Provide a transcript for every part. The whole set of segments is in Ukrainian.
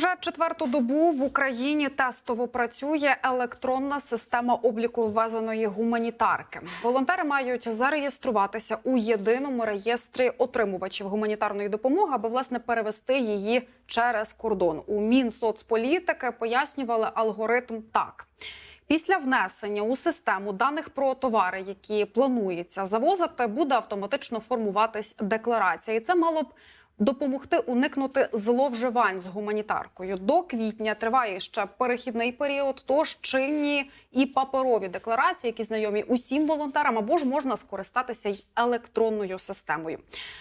Уже четверту добу в Україні тестово працює електронна система обліку ввезеної гуманітарки. Волонтери мають зареєструватися у єдиному реєстрі отримувачів гуманітарної допомоги, аби власне перевести її через кордон. У Мінсоцполітики пояснювали алгоритм так. Після внесення у систему даних про товари, які планується завозити, буде автоматично формуватись декларація, і це мало б допомогти уникнути зловживань з гуманітаркою. До квітня триває ще перехідний період. Тож чинні і паперові декларації, які знайомі усім волонтерам, або ж можна скористатися й електронною системою.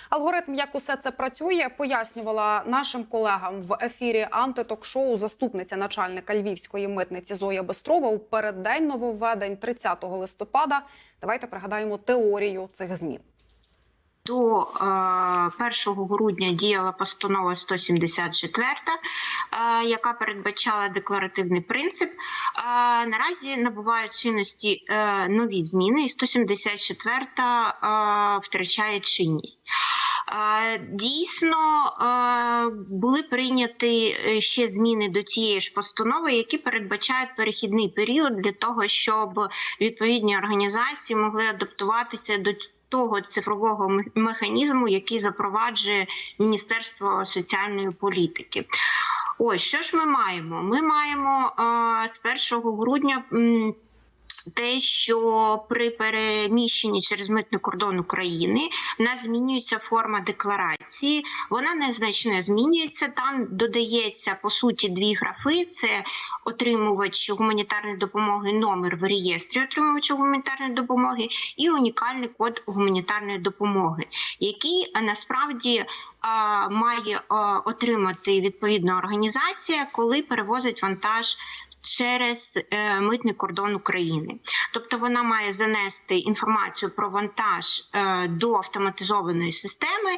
Алгоритм, як усе це працює, пояснювала нашим колегам в ефірі антиток-шоу заступниця начальника львівської митниці Зоя Бестрова у переддень нововведень 30 листопада. Давайте пригадаємо теорію цих змін. До е, 1 грудня діяла постанова 174, е, яка передбачала декларативний принцип. Е, наразі набувають чинності е, нові зміни, і 174 е, втрачає чинність. Е, Дійсно е, були прийняті е, ще зміни до цієї ж постанови, які передбачають перехідний період для того, щоб відповідні організації могли адаптуватися до того цифрового механізму, який запроваджує Міністерство соціальної політики. Ось що ж ми маємо? Ми маємо е, з 1 грудня. Те, що при переміщенні через митний кордон України в нас змінюється форма декларації, вона незначно змінюється. Там додається по суті дві графи: це отримувач гуманітарної допомоги, номер в реєстрі отримувача гуманітарної допомоги і унікальний код гуманітарної допомоги, який е, насправді має отримати відповідна організація, коли перевозить вантаж. Через е, митний кордон України, тобто вона має занести інформацію про вантаж е, до автоматизованої системи,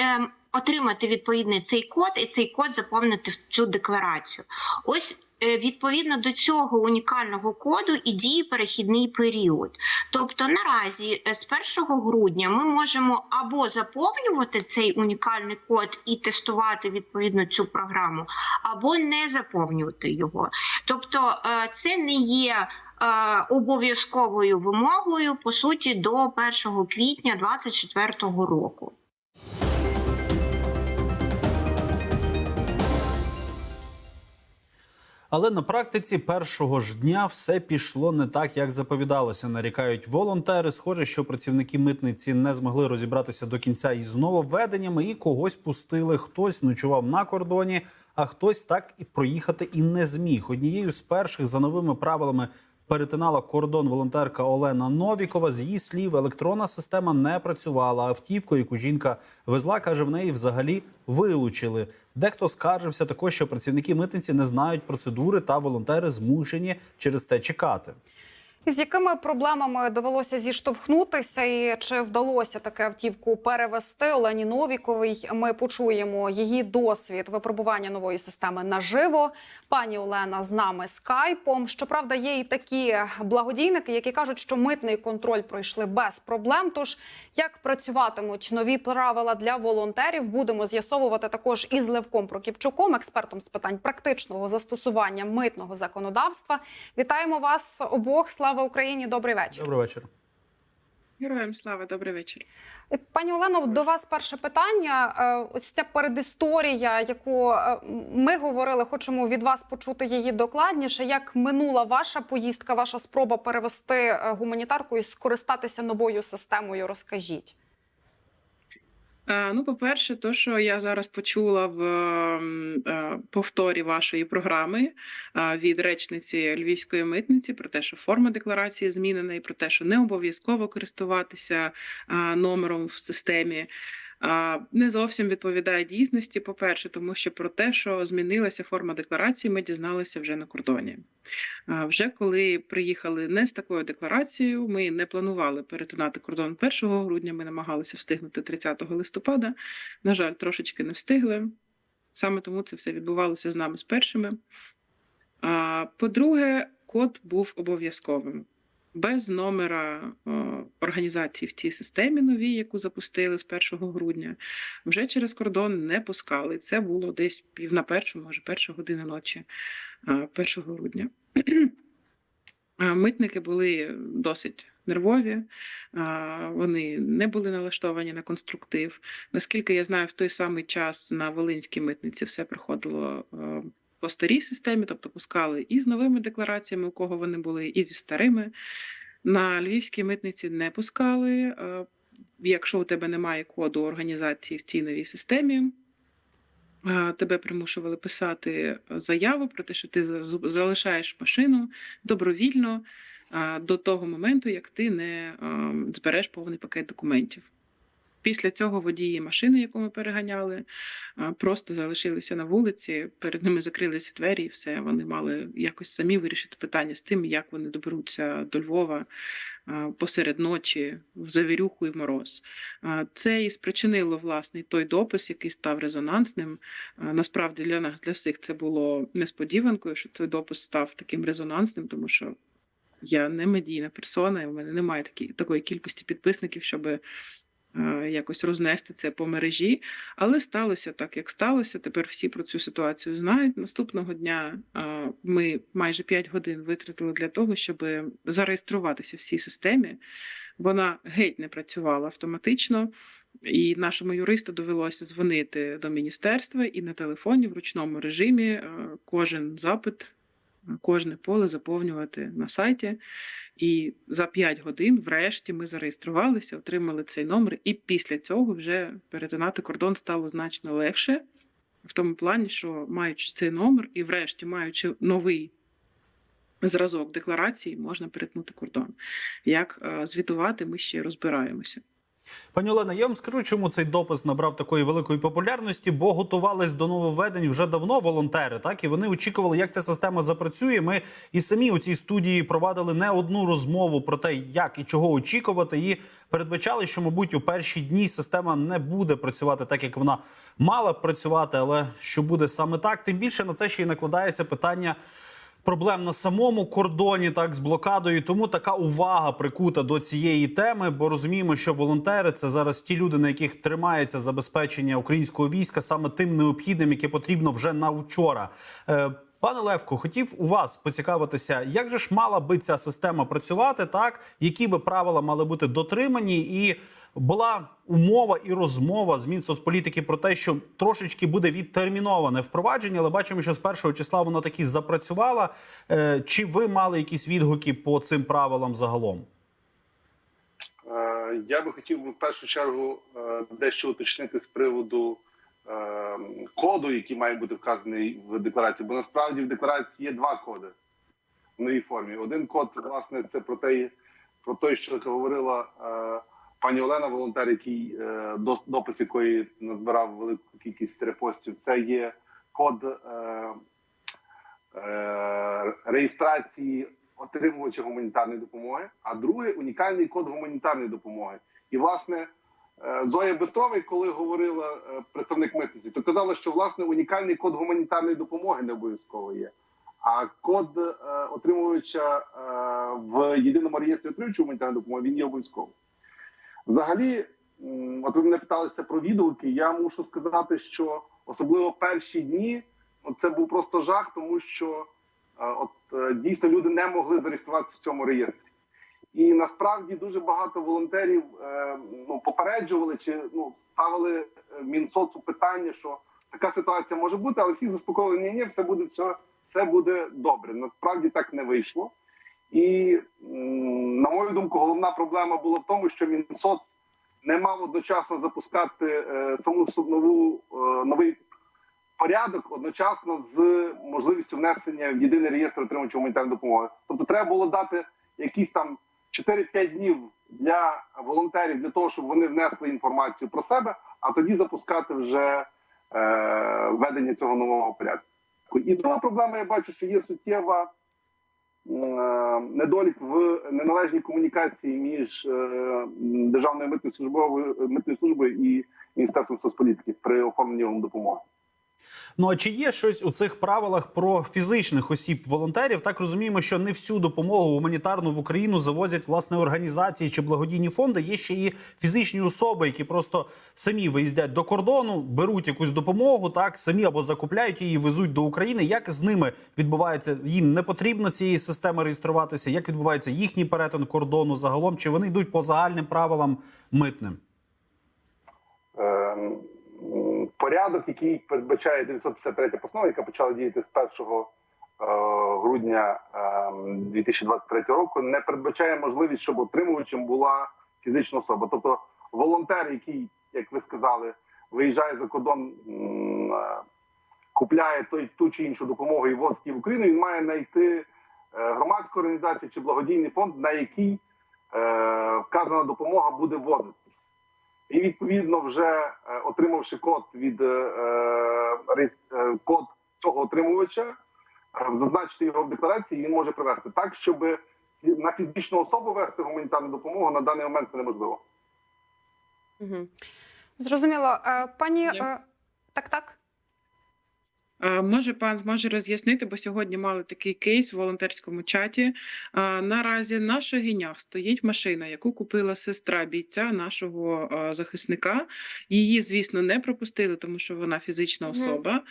е, отримати відповідний цей код, і цей код заповнити в цю декларацію. Ось е, відповідно до цього унікального коду і діє перехідний період. Тобто наразі е, з 1 грудня ми можемо або заповнювати цей унікальний код і тестувати відповідно цю програму, або не заповнювати його. Тобто е, це не є обов'язковою вимогою по суті до 1 квітня 2024 року. Але на практиці першого ж дня все пішло не так, як заповідалося. Нарікають волонтери. Схоже, що працівники митниці не змогли розібратися до кінця із нововведеннями і когось пустили. Хтось ночував на кордоні, а хтось так і проїхати і не зміг. Однією з перших за новими правилами перетинала кордон волонтерка Олена Новікова. З її слів, електронна система не працювала. Автівку, яку жінка везла, каже, в неї взагалі вилучили. Дехто скаржився також, що працівники митниці не знають процедури та волонтери змушені через це чекати. З якими проблемами довелося зіштовхнутися, і чи вдалося таке автівку перевести Олені Новіковій? Ми почуємо її досвід випробування нової системи наживо. Пані Олена з нами скайпом. Щоправда, є і такі благодійники, які кажуть, що митний контроль пройшли без проблем. Тож як працюватимуть нові правила для волонтерів, будемо з'ясовувати також із Левком Прокіпчуком, експертом з питань практичного застосування митного законодавства. Вітаємо вас обох. Слава Україні! Добрий вечір. Добрий вечір. Героям слава, добрий вечір. Пані Олено, до вас перше питання. Е, Ось ця передісторія, яку е, ми говорили, хочемо від вас почути її докладніше. Як минула ваша поїздка, ваша спроба перевести е, гуманітарку і скористатися новою системою? Розкажіть. Е, Ну, по-перше, то, що я зараз почула в ем, е, повторі вашої програми е, від речниці Львівської митниці про те, що форма декларації змінена, і про те, що не обов'язково користуватися номером в системі. Не зовсім відповідає дійсності. По-перше, тому що про те, що змінилася форма декларації, ми дізналися вже на кордоні. Вже коли приїхали не з такою декларацією, ми не планували перетинати кордон 1 грудня. Ми намагалися встигнути 30 листопада. На жаль, трошечки не встигли. Саме тому це все відбувалося з нами з першими. По-друге, код був обов'язковим. Без номера е, організації в цій системі новій, яку запустили з 1 грудня, вже через кордон не пускали. Це було десь пів на першу, може, перша година ночі е, 1 грудня. Е, Митники були досить нервові, е, вони не були налаштовані на конструктив. Наскільки я знаю, в той самий час на Волинській митниці все проходило е, по старій системі, тобто пускали і з новими деклараціями, у кого вони були, і зі старими. На львівській митниці не пускали. Е, Якщо у тебе немає коду організації в цій новій системі, е, тебе примушували писати заяву про те, що ти залишаєш машину добровільно е, до того моменту, як ти не збереш повний пакет документів. Після цього водії машини, яку ми переганяли, просто залишилися на вулиці, перед ними закрилися двері, і все. Вони мали якось самі вирішити питання з тим, як вони доберуться до Львова посеред ночі в завірюху і в мороз. Це і спричинило власне той допис, який став резонансним. Насправді для нас для всіх це було несподіванкою, що цей допис став таким резонансним, тому що я не медійна персона, і в мене немає такі, такої кількості підписників, щоб якось рознести це по мережі. Але сталося так, як сталося. Тепер всі про цю ситуацію знають. Наступного дня е, ми майже 5 годин витратили для того, щоб зареєструватися в цій системі. Вона геть не працювала автоматично. І нашому юристу довелося дзвонити до міністерства і на телефоні в ручному режимі е, кожен запит, е, кожне поле заповнювати на сайті. І за 5 годин, врешті, ми зареєструвалися, отримали цей номер, і після цього вже перетинати кордон стало значно легше, в тому плані, що маючи цей номер, і врешті маючи новий зразок декларації, можна перетнути кордон. Як е, звітувати, ми ще розбираємося. Пані Олена, я вам скажу, чому цей допис набрав такої великої популярності, бо готувались до нововведень вже давно волонтери, так і вони очікували, як ця система запрацює. Ми і самі у цій студії провадили не одну розмову про те, як і чого очікувати, і передбачали, що, мабуть, у перші дні система не буде працювати так, як вона мала б працювати, але що буде саме так, тим більше на це ще й накладається питання проблем на самому кордоні, так з блокадою. Тому така увага прикута до цієї теми, бо розуміємо, що волонтери це зараз ті люди, на яких тримається забезпечення українського війська, саме тим необхідним, яке потрібно вже на вчора. Пане Левко, хотів у вас поцікавитися, як же ж мала би ця система працювати, так які би правила мали бути дотримані, і була умова і розмова з Мінсоцполітики про те, що трошечки буде відтерміноване впровадження, але бачимо, що з першого числа воно таки запрацювала. Е, Чи ви мали якісь відгуки по цим правилам загалом? Е, Я би хотів в першу чергу е, дещо уточнити з приводу коду, який має бути вказаний в декларації. Бо насправді в декларації є два коди в новій формі. Один код, власне, це про те, про те, що говорила е, пані Олена, волонтер, який е, допис якої назбирав велику кількість репостів. Це є код е, реєстрації отримувача гуманітарної допомоги, а другий унікальний код гуманітарної допомоги. І власне Зоя Бестровий, коли говорила е, представник митниці, то казала, що власне унікальний код гуманітарної допомоги не обов'язково є. А код е, отримувача е, в єдиному реєстрі отримувача гуманітарної допомоги він є обов'язковим. Взагалі, от ви мене питалися про відгуки. Я мушу сказати, що особливо перші дні ну, це був просто жах, тому що е, от е, дійсно люди не могли зареєструватися в цьому реєстрі. І насправді дуже багато волонтерів е, ну, попереджували чи ну, ставили е, Мінсоцу питання, що така ситуація може бути, але всі заспокоїли, ні, ні, все буде все, все буде добре. Насправді так не вийшло. І на мою думку, головна проблема була в тому, що Мінсоц не мав одночасно запускати е, саму нову е, новий порядок одночасно з можливістю внесення в єдиний реєстр отримувача гуманітарної допомоги. Тобто, треба було дати якісь там 4-5 днів для волонтерів для того, щоб вони внесли інформацію про себе, а тоді запускати вже е, введення цього нового порядку. І друга проблема, я бачу, що є суттєва е, недолік в неналежній комунікації між е, державною митною службовою митною службою і міністерством соцполітики при оформленні допомоги. Ну а чи є щось у цих правилах про фізичних осіб волонтерів? Так розуміємо, що не всю допомогу гуманітарну в Україну завозять власне організації чи благодійні фонди. Є ще і фізичні особи, які просто самі виїздять до кордону, беруть якусь допомогу, так самі або закупляють її, везуть до України. Як з ними відбувається? Їм не потрібно цієї системи реєструватися. Як відбувається їхній перетин кордону загалом? Чи вони йдуть по загальним правилам митним? М, порядок, який передбачає 953 постанова, яка почала діяти з 1 е, грудня ем, 2023 року, не передбачає можливість, щоб отримувачем була фізична особа. Тобто волонтер, який, як ви сказали, виїжджає за кордон, е, купляє той ту чи іншу допомогу і возить в Україну, він має знайти е, громадську організацію чи благодійний фонд, на який вказана допомога буде вводитись. І відповідно, вже е, отримавши код від е, е, код цього отримувача, зазначити його в декларації, він може привести так, щоб на фізичну особу вести гуманітарну допомогу на даний момент це неможливо. Угу. Зрозуміло, пані е, так, так. Може, пан зможе роз'яснити, бо сьогодні мали такий кейс в волонтерському чаті. Наразі на Шагінях стоїть машина, яку купила сестра бійця нашого захисника. Її, звісно, не пропустили, тому що вона фізична особа.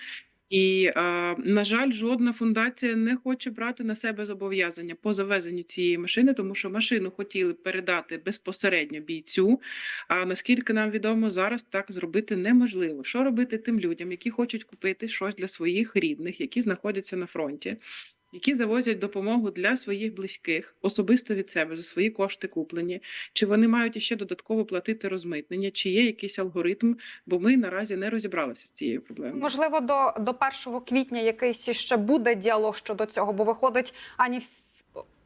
І, на жаль, жодна фундація не хоче брати на себе зобов'язання по завезенню цієї машини, тому що машину хотіли передати безпосередньо бійцю. А наскільки нам відомо, зараз так зробити неможливо. Що робити тим людям, які хочуть купити щось для своїх рідних, які знаходяться на фронті, які завозять допомогу для своїх близьких, особисто від себе за свої кошти куплені, чи вони мають іще додатково платити розмитнення, чи є якийсь алгоритм, бо ми наразі не розібралися з цією проблемою. Можливо, до, до 1 квітня якийсь ще буде діалог щодо цього, бо виходить, ані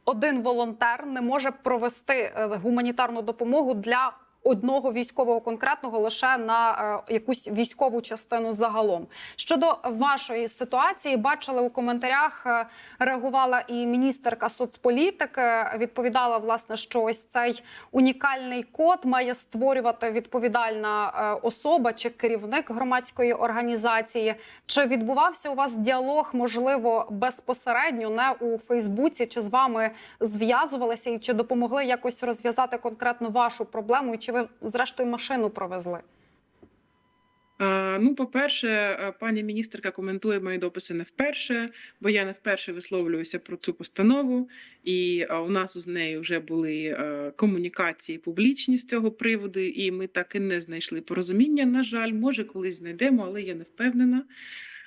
один волонтер не може провести е, гуманітарну допомогу для одного військового конкретного лише на е, якусь військову частину загалом. Щодо вашої ситуації, бачили у коментарях, е, реагувала і міністерка соцполітики. Відповідала власне, що ось цей унікальний код має створювати відповідальна е, особа чи керівник громадської організації. Чи відбувався у вас діалог, можливо, безпосередньо не у Фейсбуці, чи з вами зв'язувалися і чи допомогли якось розв'язати конкретно вашу проблему, і чи ви зрештою машину провезли? Ну, по-перше, е, пані міністерка коментує мої дописи не вперше, бо я не вперше висловлююся про цю постанову, і е, у нас з нею вже були е, комунікації публічні з цього приводу, і ми так і не знайшли порозуміння. На жаль, може, колись знайдемо, але я не впевнена.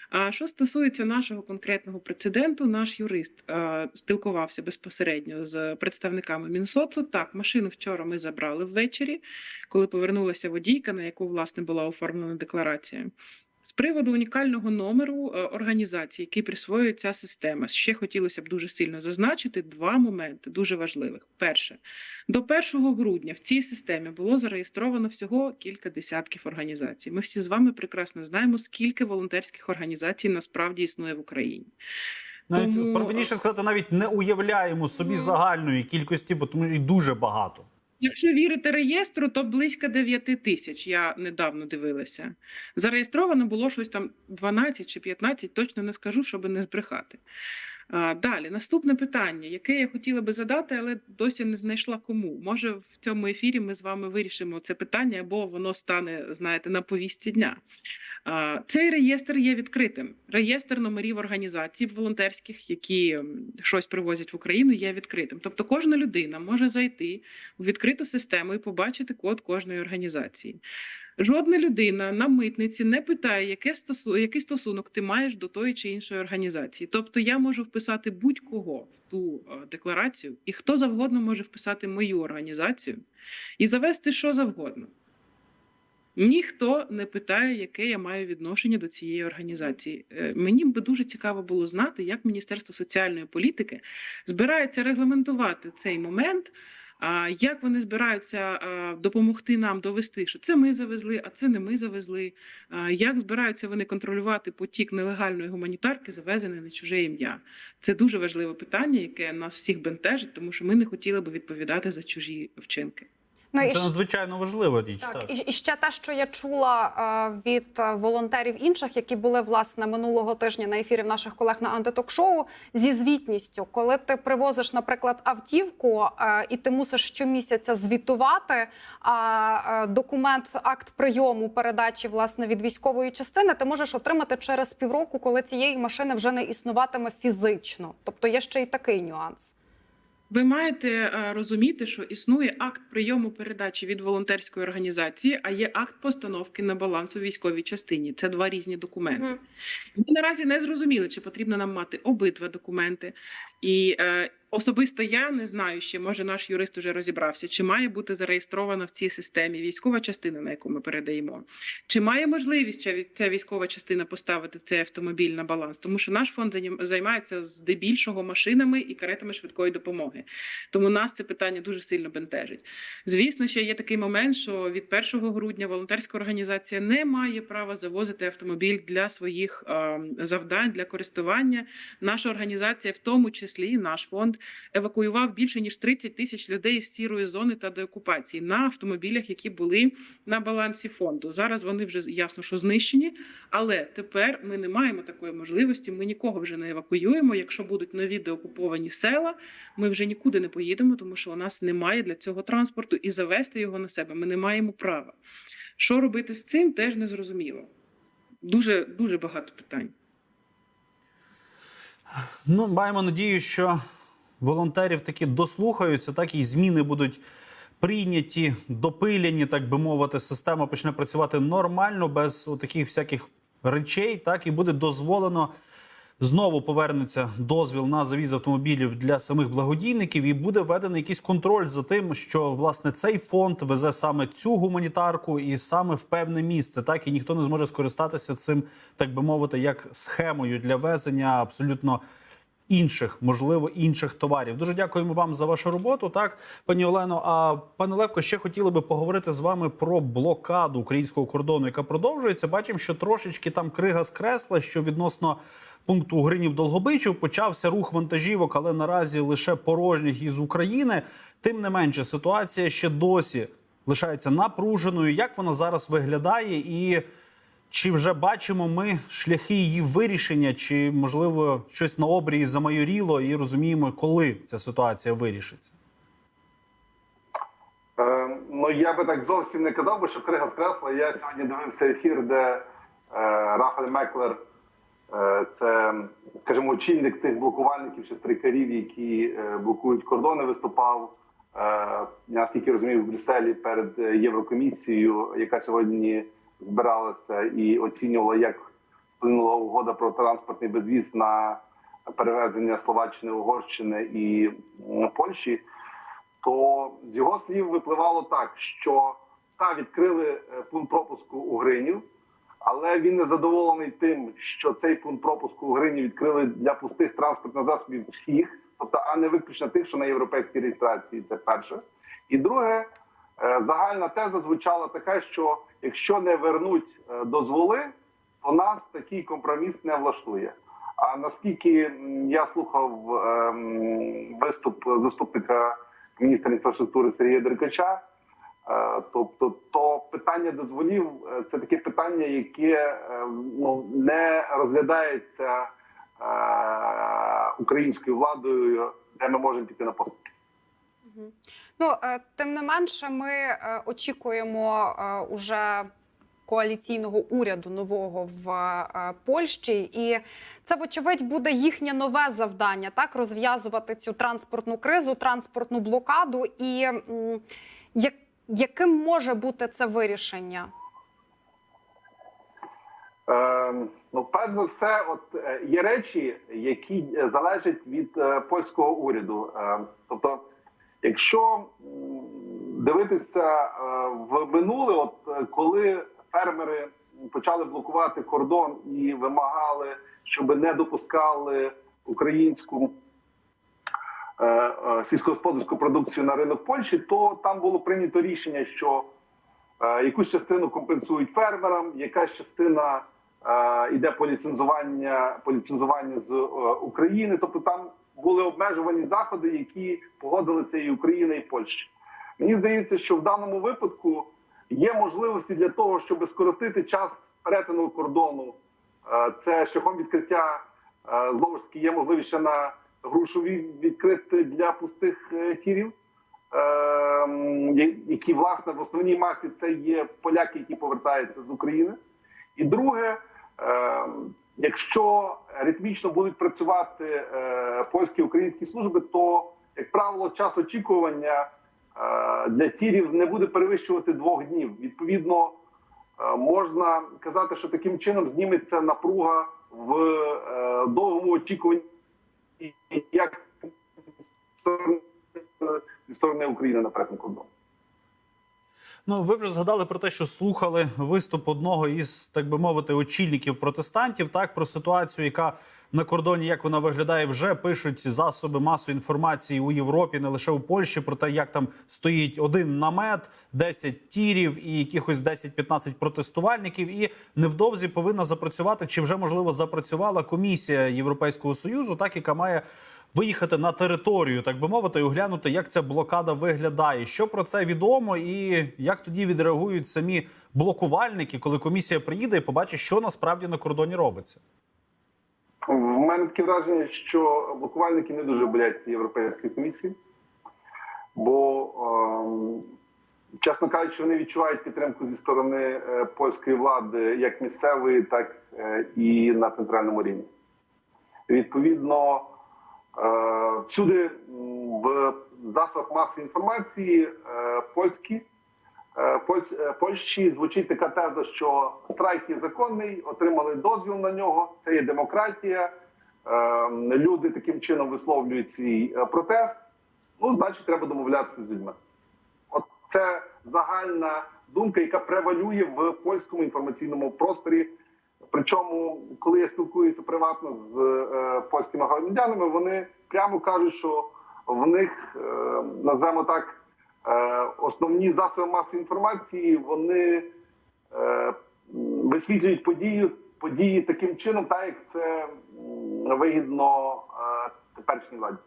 А що стосується нашого конкретного прецеденту, наш юрист е, спілкувався безпосередньо з представниками Мінсоцу. Так, машину вчора ми забрали ввечері, коли повернулася водійка, на яку власне була оформлена декларація. З приводу унікального номеру е, організації, який присвоює ця система, ще хотілося б дуже сильно зазначити два моменти дуже важливих. Перше, до 1 грудня в цій системі було зареєстровано всього кілька десятків організацій. Ми всі з вами прекрасно знаємо, скільки волонтерських організацій насправді існує в Україні. Навіть Тому- правильніше сказати, навіть не уявляємо собі Мгм. загальної кількості, бо тому і дуже багато. Якщо вірити реєстру, то близько 9 тисяч. Я недавно дивилася. Зареєстровано було щось там 12 чи 15, точно не скажу, щоб не збрехати. Далі, наступне питання, яке я хотіла би задати, але досі не знайшла кому. Може, в цьому ефірі ми з вами вирішимо це питання, або воно стане, знаєте, на повістці дня. Цей реєстр є відкритим. Реєстр номерів організацій волонтерських, які щось привозять в Україну, є відкритим. Тобто кожна людина може зайти у відкриту систему і побачити код кожної організації. Жодна людина на митниці не питає, яке стосу... який стосунок ти маєш до тої чи іншої організації. Тобто я можу вписати будь-кого ту е, декларацію, і хто завгодно може вписати мою організацію і завести що завгодно. Ніхто не питає, яке я маю відношення до цієї організації. Е, Мені би дуже цікаво було знати, як Міністерство соціальної політики збирається регламентувати цей момент. Як вони збираються допомогти нам довести, що це ми завезли, а це не ми завезли? Як збираються вони контролювати потік нелегальної гуманітарки, завезений на чуже ім'я? Це дуже важливе питання, яке нас всіх бентежить, тому що ми не хотіли би відповідати за чужі вчинки. Ну і Це надзвичайно важлива річ. Так, Так, і, і ще те, що я чула е, від е, волонтерів інших, які були власне минулого тижня на ефірі в наших колег на антиток-шоу, зі звітністю, коли ти привозиш, наприклад, автівку, е, і ти мусиш щомісяця звітувати, а документ, акт прийому передачі власне від військової частини, ти можеш отримати через півроку, коли цієї машини вже не існуватиме фізично. Тобто є ще й такий нюанс. Ви маєте е, розуміти, що існує акт прийому передачі від волонтерської організації, а є акт постановки на баланс у військовій частині. Це два різні документи. Ми наразі не зрозуміли, чи потрібно нам мати обидва документи. І е, особисто я не знаю, ще може наш юрист уже розібрався, чи має бути зареєстрована в цій системі військова частина, на яку ми передаємо, чи має можливість ця військова частина поставити цей автомобіль на баланс, тому що наш фонд займається здебільшого машинами і каретами швидкої допомоги. Тому нас це питання дуже сильно бентежить. Звісно, ще є такий момент, що від 1 грудня волонтерська організація не має права завозити автомобіль для своїх е, завдань для користування. Наша організація, в тому числі наш фонд, евакуював більше ніж 30 тисяч людей з сірої зони та деокупації на автомобілях, які були на балансі фонду. Зараз вони вже ясно, що знищені, але тепер ми не маємо такої можливості. Ми нікого вже не евакуюємо. Якщо будуть нові деокуповані села, ми вже нікуди не поїдемо, тому що у нас немає для цього транспорту і завести його на себе. Ми не маємо права. Що робити з цим, теж не зрозуміло. Дуже дуже багато питань. Ну, маємо надію, що волонтерів таки дослухаються, так і зміни будуть прийняті, допилені, так би мовити. Система почне працювати нормально, без таких всяких речей, так і буде дозволено. Знову повернеться дозвіл на завіз автомобілів для самих благодійників, і буде введений якийсь контроль за тим, що власне цей фонд везе саме цю гуманітарку і саме в певне місце. Так і ніхто не зможе скористатися цим, так би мовити, як схемою для везення абсолютно інших, можливо, інших товарів. Дуже дякуємо вам за вашу роботу. Так, пані Олено. А пане Левко, ще хотіли би поговорити з вами про блокаду українського кордону, яка продовжується. Бачимо, що трошечки там крига скресла, що відносно пункту Гринів Долгобичів почався рух вантажівок, але наразі лише порожніх із України. Тим не менше, ситуація ще досі лишається напруженою. Як вона зараз виглядає і чи вже бачимо ми шляхи її вирішення, чи можливо щось на обрії замайоріло і розуміємо, коли ця ситуація вирішиться? Е, ну я би так зовсім не казав, би, що крига скресла. Я сьогодні дивився ефір, де е, Рафаль Меклер, е, це, скажімо, очільник тих блокувальників чи стрейкарів, які е, блокують кордони, виступав. Е, наскільки розумію, в Брюсселі перед е, Єврокомісією, яка сьогодні збиралася і оцінювала, як вплинула угода про транспортний безвіз на перевезення Словаччини, Угорщини і Польщі то з його слів випливало так, що та відкрили е, пункт пропуску у Гринів, але він не задоволений тим, що цей пункт пропуску у Грині відкрили для пустих транспортних засобів всіх, тобто, а не виключно тих, що на європейській реєстрації. Це перше. І друге, загальна теза звучала така, що якщо не вернуть е, дозволи, то нас такий компроміс не влаштує. А наскільки я слухав ем, виступ заступника міністра інфраструктури Сергія Деркача. Е, Тобто, то питання дозволів е, це таке питання, яке е, ну не розглядається е, українською владою, де ми можемо піти на поступки. Ну е, тим не менше, ми е, очікуємо е, уже коаліційного уряду нового в Польщі, і це вочевидь буде їхнє нове завдання так розв'язувати цю транспортну кризу, транспортну блокаду. І як, яким може бути це вирішення? Е, ну, перш за все, от є речі, які залежать від польського уряду. Е, тобто, якщо дивитися е, в минуле, от е, коли фермери почали блокувати кордон і вимагали, щоб не допускали українську е, сільськогосподарську продукцію на ринок Польщі, то там було прийнято рішення, що якусь частину компенсують фермерам, якась частина йде по ліцензування, по ліцензуванню з України. Тобто там були обмежувані заходи, які погодилися і Україна, і Польща. Мені здається, що в даному випадку є можливості для того, щоб скоротити час перетину кордону. Е, Це шляхом відкриття е, знову ж таки є можливість ще на грушові відкрити для пустих тірів, е, м, я- які власне в основній масі це є поляки, які повертаються з України. І друге, е, якщо ритмічно будуть працювати е, польські українські служби, то як правило, час очікування е, для тірів не буде перевищувати двох днів. Відповідно, е, можна казати, що таким чином зніметься напруга в е, довгому очікуванні, як зі сторони- України на кордону. Ну, ви вже згадали про те, що слухали виступ одного із, так би мовити, очільників протестантів. Так про ситуацію, яка на кордоні, як вона виглядає, вже пишуть засоби масової інформації у Європі, не лише у Польщі, про те, як там стоїть один намет, 10 тірів і якихось 10-15 протестувальників. І невдовзі повинна запрацювати, чи вже можливо запрацювала комісія Європейського союзу, так яка має виїхати на територію, так би мовити, і оглянути, як ця блокада виглядає. Що про це відомо, і як тоді відреагують самі блокувальники, коли комісія приїде і побачить, що насправді на кордоні робиться. В мене таке враження, що блокувальники не дуже бояться Європейської комісії, бо, ем, чесно кажучи, вони відчувають підтримку зі сторони е, польської влади як місцевої, так е, і на центральному рівні. Відповідно, всюди в засобах масової інформації е, польські. Е, е, Польщі звучить така теза, що страйк є законний, отримали дозвіл на нього. Це є демократія. Е, Люди таким чином висловлюють свій е, протест. Ну, значить, треба домовлятися з людьми. От це загальна думка, яка превалює в польському інформаційному просторі. Причому, коли я спілкуюся приватно з е, польськими громадянами, вони прямо кажуть, що в них е, назвемо так. Е, основні засоби масової інформації вони е, висвітлюють подію, події таким чином, так як це вигідно е, теперішній владі.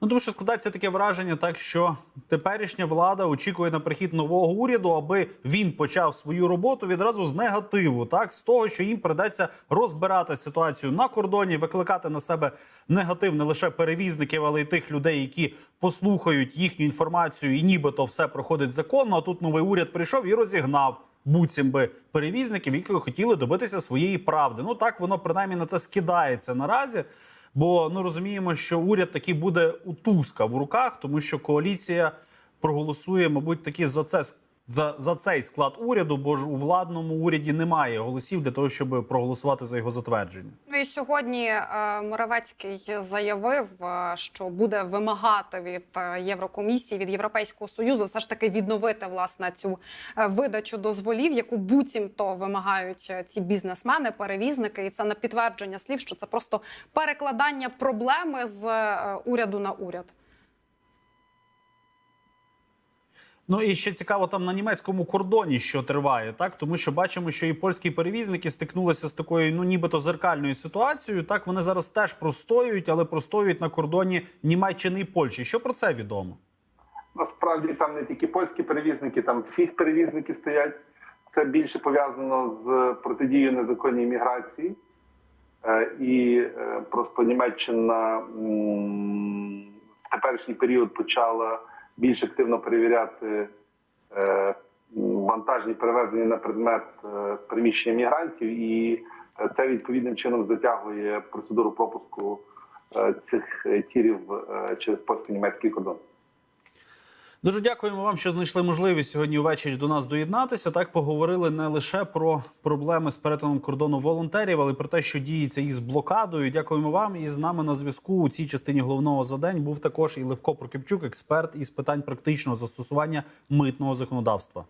Ну тому що складається таке враження, так що теперішня влада очікує на прихід нового уряду, аби він почав свою роботу відразу з негативу, так з того, що їм придеться розбирати ситуацію на кордоні, викликати на себе негатив не лише перевізників, але й тих людей, які послухають їхню інформацію, і нібито все проходить законно. А тут новий уряд прийшов і розігнав. Буцім би перевізників, які хотіли добитися своєї правди. Ну так воно принаймні на це скидається наразі. Бо ну розуміємо, що уряд таки буде у Туска в руках, тому що коаліція проголосує, мабуть, таки за це за, за цей склад уряду, бо ж у владному уряді немає голосів для того, щоб проголосувати за його затвердження. Ну і сьогодні е, Моравецький заявив, е, що буде вимагати від е, Єврокомісії від Європейського союзу все ж таки відновити власне цю е, видачу дозволів, яку буцімто вимагають ці бізнесмени, перевізники, і це на підтвердження слів, що це просто перекладання проблеми з уряду на уряд. Ну і ще цікаво там на німецькому кордоні, що триває, так тому що бачимо, що і польські перевізники стикнулися з такою, ну нібито зеркальною ситуацією. Так вони зараз теж простоюють, але простоюють на кордоні Німеччини і Польщі. Що про це відомо? Насправді там не тільки польські перевізники, там всіх перевізників стоять. Це більше пов'язано з протидією незаконній міграції. Е, І е, просто Німеччина в теперішній період почала більш активно перевіряти е, вантажні перевезення на предмет е, приміщення мігрантів, і е, це відповідним чином затягує процедуру пропуску цих тірів через польсько-німецький кордон. Дуже дякуємо вам, що знайшли можливість сьогодні ввечері до нас доєднатися. Так поговорили не лише про проблеми з перетином кордону волонтерів, але й про те, що діється із блокадою. Дякуємо вам. І з нами на зв'язку у цій частині головного за день був також і Левко Прокипчук, експерт із питань практичного застосування митного законодавства.